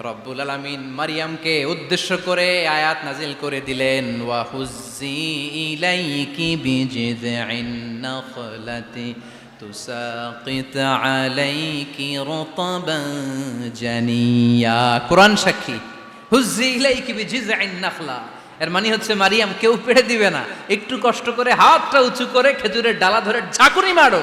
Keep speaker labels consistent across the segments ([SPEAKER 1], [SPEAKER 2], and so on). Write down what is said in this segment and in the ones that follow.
[SPEAKER 1] রব্বুল আলামিন মারিয়ামকে উদ্দেশ্য করে আয়াত নাজিল করে দিলেন জানিয়া। কোরআন সাক্ষী নাখলা। এর মানে হচ্ছে মারিয়াম কেউ পেড়ে দিবে না, একটু কষ্ট করে হাতটা উঁচু করে খেজুরের ডালা ধরে ঝাঁকুনি মারো।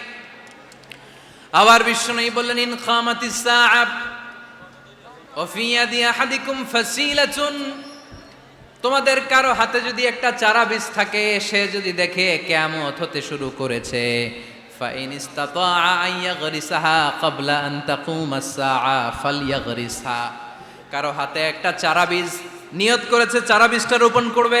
[SPEAKER 1] আবার বিশ্ব নেই বললেন ইন খামাতিস সাআব وفي يد أحدكم فسيلة তোমাদের কারো হাতে যদি একটা চারা বীজ থাকে সে যদি দেখে কেয়ামত হতে শুরু করেছে فإن استطاع أن يغرسها قبل أن تقوم الساعة فليغرسها কারো হাতে একটা চারা বীজ নিয়ত করেছে চারা বীজটা রোপণ করবে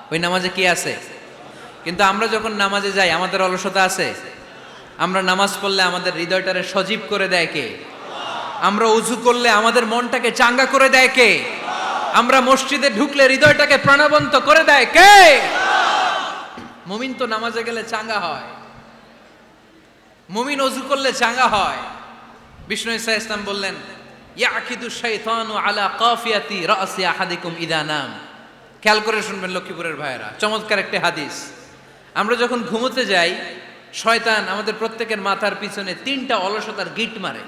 [SPEAKER 1] ওই নামাজে কি আছে? কিন্তু আমরা যখন নামাজে যাই, আমাদের অলসতা আছে। আমরা নামাজ পড়লে আমাদের হৃদয়টারে সজীব করে দেয় কে? আমরা উজু করলে আমাদের মনটাকে চাঙ্গা করে দেয় কে? আমরা মসজিদে ঢুকলে হৃদয়টাকে প্রাণবন্ত করে দেয় কে? মুমিন তো নামাজে গেলে চাঙ্গা হয়। মুমিন অজু করলে চাঙ্গা হয়। বিষ্ণু ইসা ইসলাম বললেন ইয়াকিদু শাইতানু আলা কাফিয়াতি রাসি আহাদিকুম ইদা নাম। খেয়াল করে শুনবেন লক্ষ্মীপুরের ভাইয়েরা। চমৎকার একটি হাদিস। আমরা যখন ঘুমোতে যাই, শয়তান আমাদের প্রত্যেকের মাথার পিছনে তিনটা অলসতার গিট মারে।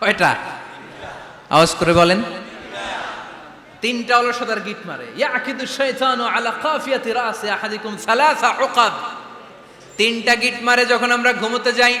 [SPEAKER 1] কয়টা? আওয়াজ করে বলেন। তিনটা অলসতার গিট মারে। ইয়াকিদু শাইতানু আলা কাফিয়াতি রাসি আহাদিকুম সালাসা উকাদ। তিনটা গিট মারে যখন আমরা ঘুমোতে যাই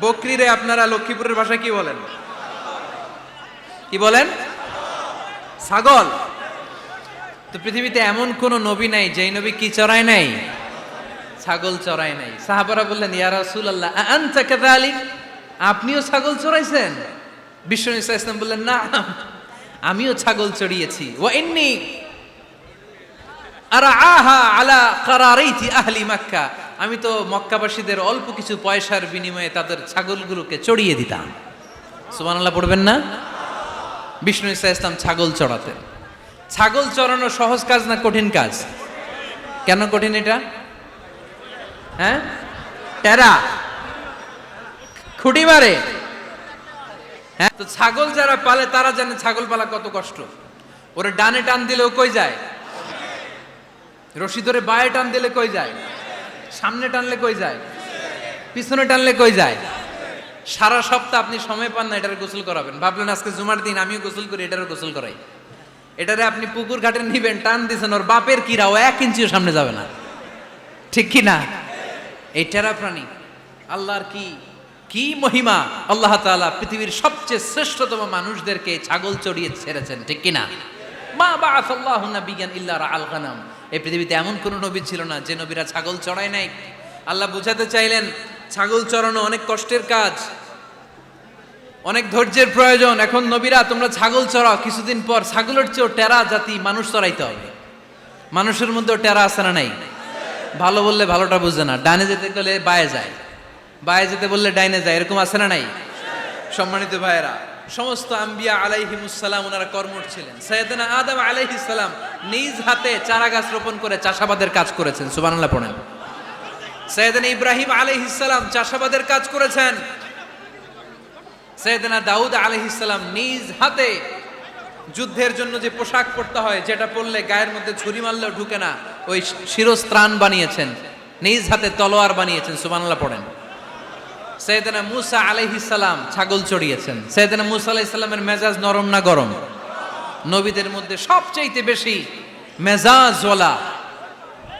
[SPEAKER 1] বকরিরে আপনারা লক্ষ্মীপুরের ভাষায় কি বলেন? কি বলেন? ছাগল। তো পৃথিবীতে এমন কোন নবী নাই, যেই নবী কি চড়ায় নাই? ছাগল চড়ায় নাই। সাহাবারা বললেন, ইয়া রাসূলুল্লাহ আনতা আপনিও ছাগল চড়াইছেন? বিশ্ব ইসা ইসলাম বললেন না আমিও ছাগল চড়িয়েছি। ওয়া ইন্নী আর আহা আলা কারারাইতি আহলি মাক্কা। আমি তো মক্কাবাসীদের অল্প কিছু পয়সার বিনিময়ে তাদের ছাগলগুলোকে চড়িয়ে দিতাম। সুবহানাল্লাহ পড়বেন না? বিষ্ণু ইসা ইসলাম ছাগল চড়াতেন। ছাগল চড়ানো সহজ কাজ না কঠিন কাজ? কেন কঠিন এটা? হ্যাঁ? টেরা। খুঁটি মারে। হ্যাঁ তো ছাগল যারা পালে, তারা জানে ছাগল পালা কত কষ্ট। ওরে ডানে টান দিলেও কই যায়? রশি ধরে বায়ে টান দিলে কই যায়? সামনে টানলে কই যায়? পিছনে টানলে কই যায়? সারা সপ্তাহ আপনি সময় পান না এটার গোসল করাবেন। ভাবলেন আজকে জুমার দিন, আমিও গোসল করি, এটারও গোসল করাই। এটারে আপনি পুকুর ঘাটে নিবেন, টান দিছেন, ওর বাপের কিরা ও এক ইঞ্চিও সামনে যাবে না। ঠিক কি না? এই প্রাণী, আল্লাহর কি কি মহিমা? আল্লাহ তাআলা পৃথিবীর সবচেয়ে শ্রেষ্ঠতম মানুষদেরকে ছাগল চড়িয়ে ছেড়েছেন, ঠিক কি না? মা বাআসাল্লাহু নাবিয়ান ইল্লা রাআল গানাম। এই পৃথিবীতে এমন কোনো নবী ছিল না যে নবীরা ছাগল চড়ায় নাই। আল্লাহ বুঝাতে চাইলেন, ছাগল চড়ানো অনেক কষ্টের কাজ, অনেক ধৈর্যের প্রয়োজন। এখন নবীরা, তোমরা ছাগল চড়াও, কিছুদিন পর ছাগলের চেয়েও টেরা জাতি মানুষ চড়াইতে হবে। মানুষের মধ্যেও টেরা আছে না নাই? ভালো বললে ভালোটা বুঝে না, ডানে যেতে গেলে বায়ে যায়। বায়ে যেতে বললে ডাইনে যায়, এরকম আছে না নাই? সম্মানিত ভাইয়েরা সমস্ত আম্বিয়া আলাইহিমুসালাম ওনারা কর্মঠ ছিলেন। সৈয়দনা আদম আলাইহিসালাম নিজ হাতে চারা গাছ রোপণ করে চাষাবাদের কাজ করেছেন। সুবহানাল্লাহ পড়েন। সৈয়দনা ইব্রাহিম আলাইহিসালাম চাষাবাদের কাজ করেছেন। সৈয়দনা দাউদ আলাইহিসালাম নিজ হাতে যুদ্ধের জন্য যে পোশাক পরতে হয়, যেটা পরলে গায়ের মধ্যে ছুরি মারলেও ঢুকে না, ওই শিরস্ত্রাণ বানিয়েছেন। নিজ হাতে তলোয়ার বানিয়েছেন। সুবহানাল্লাহ পড়েন। সৈয়দনা মুসা আলাইহিসালাম ছাগল চড়িয়েছেন। সৈয়দনা মুসা আলাইহিসাল্লামের মেজাজ নরম না গরম? নবীদের মধ্যে সবচাইতে বেশি মেজাজওয়ালা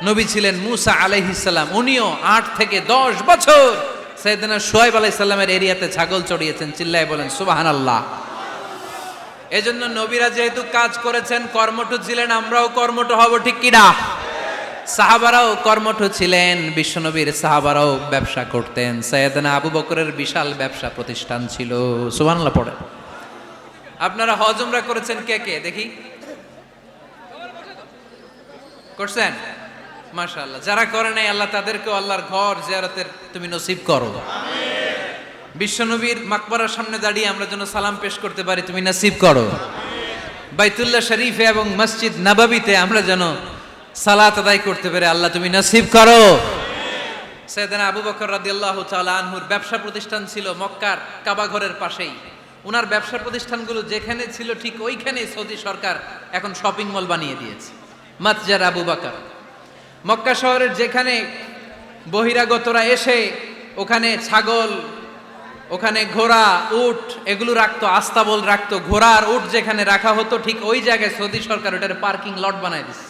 [SPEAKER 1] নবী ছিলেন মুসা আলাইহিসাল্লাম উনিও আট থেকে দশ বছর সৈয়দনা সোয়েব আলাইসাল্লামের এরিয়াতে ছাগল চড়িয়েছেন, চিল্লায় বলেন সুবাহান আল্লাহ এজন্য নবীরা যেহেতু কাজ করেছেন কর্মঠ ছিলেন, আমরাও কর্মঠ হব, ঠিক কিনা? সাহাবারাও কর্মঠ ছিলেন, বিশ্বনবীর সাহাবারাও ব্যবসা করতেন। সৈয়দনা আবু বকরের বিশাল ব্যবসা প্রতিষ্ঠান ছিল। সুবহানাল্লাহ পড়ে আপনারা হজমরা করেছেন কে কে? দেখি। করছেন? মাশাআল্লাহ। যারা করে নাই, আল্লাহ তাদেরকেও আল্লাহর ঘর জিয়ারতের তুমি নসিব করো। বিশ্বনবীর মাকবরার সামনে দাঁড়িয়ে আমরা যেন সালাম পেশ করতে পারি, তুমি নসিব করো। বাইতুল্লাহ শরীফে এবং মসজিদ নবাবিতে আমরা যেন সালাত আদায় করতে পেরে আল্লাহ তুমি নসিব করো। সেদিন আবু বকর রাদিয়াল্লাহু তাআলা আনহুর ব্যবসা প্রতিষ্ঠান ছিল মক্কার কাবা ঘরের পাশেই। ওনার ব্যবসা প্রতিষ্ঠানগুলো যেখানে ছিল ঠিক ওইখানেই সৌদি সরকার এখন শপিং মল বানিয়ে দিয়েছে। মাতজার আবু বকর। মক্কা শহরের যেখানে বহিরাগতরা এসে ওখানে ছাগল, ওখানে ঘোড়া, উট এগুলো রাখতো, আস্তাবল রাখতো, ঘোড়া আর উট যেখানে রাখা হতো ঠিক ওই জায়গায় সৌদি সরকার ওটার পার্কিং লট বানায় দিচ্ছে।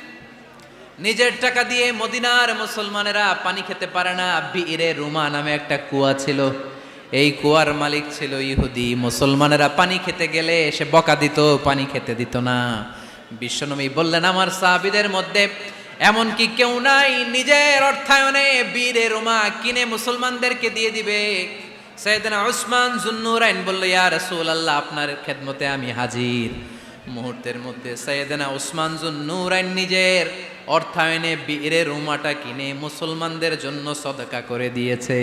[SPEAKER 1] নিজের টাকা দিয়ে মদিনার মুসলমানেরা পানি খেতে পারে না। বীরে রুমা নামে একটা কুয়া ছিল। এই কুয়ার মালিক ছিল ইহুদি। মুসলমানেরা পানি খেতে গেলে সে বকা দিত, পানি খেতে দিত না। বিশ্বনবী বললেন, আমার সাহাবিদের মধ্যে এমন কি কেউ নাই? নিজের অর্থায়নে বীরে রোমা কিনে মুসলমানদেরকে দিয়ে দিবে। সৈয়দনা উসমান জুন্নুরাইন বলল, ইয়া রাসূলুল্লাহ, আপনার খেদমতে আমি হাজির। মুহূর্তের মধ্যে সৈয়দনা উসমান জুন্নুরাইন নিজের অর্থায়নে বীরে রুমাটা কিনে মুসলমানদের জন্য সদকা করে দিয়েছে।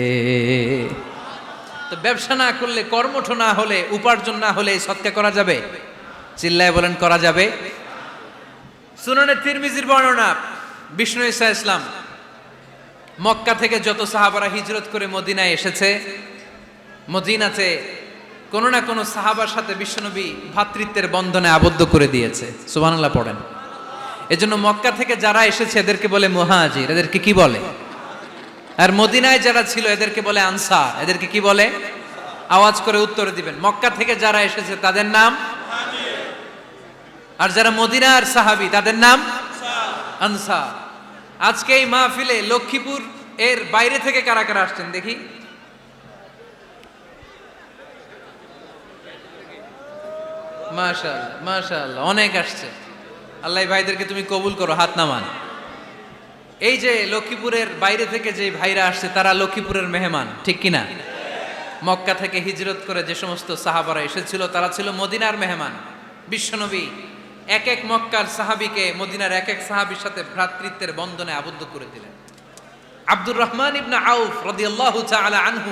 [SPEAKER 1] তো ব্যবসা না করলে, কর্মঠ না হলে, উপার্জন না হলে সৎকা করা যাবে? চিল্লায় বলেন, করা যাবে? সুননে তিরমিজির বর্ণনা, বিষ্ণু ইসা ইসলাম, মক্কা থেকে যত সাহাবারা হিজরত করে মদিনায় এসেছে, মদিনাতে কোনো না কোনো সাহাবার সাথে বিশ্বনবী ভ্রাতৃত্বের বন্ধনে আবদ্ধ করে দিয়েছে। সুবহানাল্লাহ, পড়েন। এজন্য মক্কা থেকে যারা এসেছে, এদেরকে বলে মুহাজির, এদেরকে কি বলে? আর মদিনায় যারা ছিল, এদেরকে বলে আনসার, এদেরকে কি বলে? আওয়াজ করে উত্তর দিবেন। মক্কা থেকে যারা এসেছে, তাদের নাম? আর যারা মদিনার সাহাবি, তাদের নাম? আনসার। আজকে এই মাহফিলে লক্ষ্মীপুর এর বাইরে থেকে কারা কারা আসছেন দেখি? মাশাআল্লাহ মাশাআল্লাহ, অনেক আসছে। আল্লাহ ভাইদেরকে তুমি কবুল করো, হাত নামান। এই যে লক্ষ্মীপুরের বাইরে থেকে যে ভাইরা আসছে, তারা লক্ষ্মীপুরের মেহমান, ঠিক কিনা? মক্কা থেকে হিজরত করে যে সমস্ত সাহাবারা এসেছিল, তারা ছিল মদিনার মেহমান, বিশ্বনবী। এক এক মক্কার সাহাবিকে মদিনার এক এক সাহাবির সাথে ভ্রাতৃত্বের বন্ধনে আবদ্ধ করে দিলেন। আব্দুর রহমান ইবনা আউফ রাদিয়াল্লাহু আনহু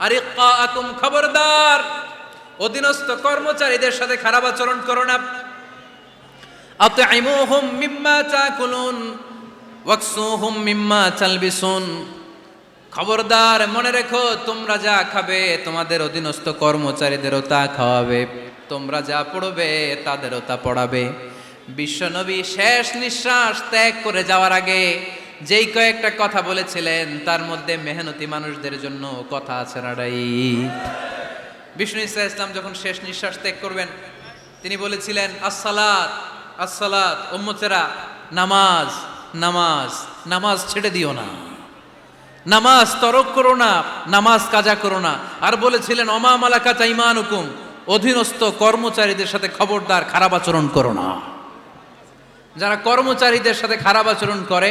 [SPEAKER 1] আরিক্কা আকুম খবরদার। অধীনস্থ কর্মচারীদের সাথে খারাপ আচরণ করো না। আতইমুহুম মিম্মা তাকুলুন, ওয়াকসুহুম মিম্মা তালবিসুন। খবরদার, মনে রেখো, তোমরা যা খাবে, তোমাদের অধীনস্থ কর্মচারীদেরও তা খাওয়াবে। তোমরা যা পড়বে, তাদেরও তা পড়াবে। বিশ্বনবী শেষ নিঃশ্বাস ত্যাগ করে যাওয়ার আগে যেই কয়েকটা কথা বলেছিলেন, তার মধ্যে মেহনতি মানুষদের জন্য কথা আছে নাড়াই বিষ্ণু ইসা ইসলাম যখন শেষ নিঃশ্বাস ত্যাগ করবেন, তিনি বলেছিলেন, আসসালাত আসসালাত, উম্মতেরা, নামাজ নামাজ নামাজ ছেড়ে দিও না। নামাজ তরক করো না, নামাজ কাজা করো না। আর বলেছিলেন অমা মালাকা চাইমান হুকুম অধীনস্থ কর্মচারীদের সাথে খবরদার, খারাপ আচরণ করো না। যারা কর্মচারীদের সাথে খারাপ আচরণ করে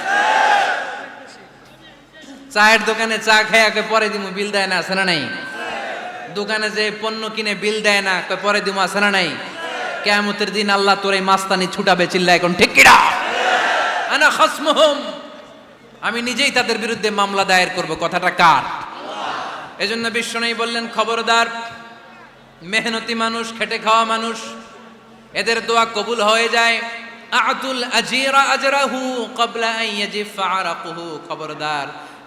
[SPEAKER 1] চায়ের দোকানে চা খায় কয়, পরে দিমু, বিল দেয় না, আছে না নাই? দোকানে যে পণ্য কিনে বিল দেয় না পরে দিমু, আছে না নাই? কেয়ামতের দিন আল্লাহ তোর এই মাস্তানি ছুটাবে চিল্লা এখন ঠিক কিনা? আনা খাসমুহুম। আমি নিজেই তাদের বিরুদ্ধে মামলা দায়ের করব, কথাটা কার? এজন্য বিশ্বনবী বললেন, খবরদার, মেহনতি মানুষ, খেটে খাওয়া মানুষ, এদের দোয়া কবুল হয়ে যায়। আতুল আজিরা আজরাহু ক্বাবলা আন ইয়াজিফা আরাকুহু। খবরদার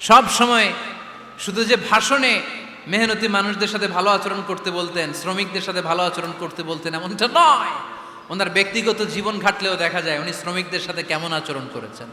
[SPEAKER 1] সব সময় শুধু যে ভাষণে মেহনতি মানুষদের সাথে ভালো আচরণ করতে বলতেন, শ্রমিকদের সাথে ভালো আচরণ করতে বলতেন, এমনটা নয়। ওনার ব্যক্তিগত জীবন ঘাটলেও দেখা যায় উনি শ্রমিকদের সাথে কেমন আচরণ করেছেন।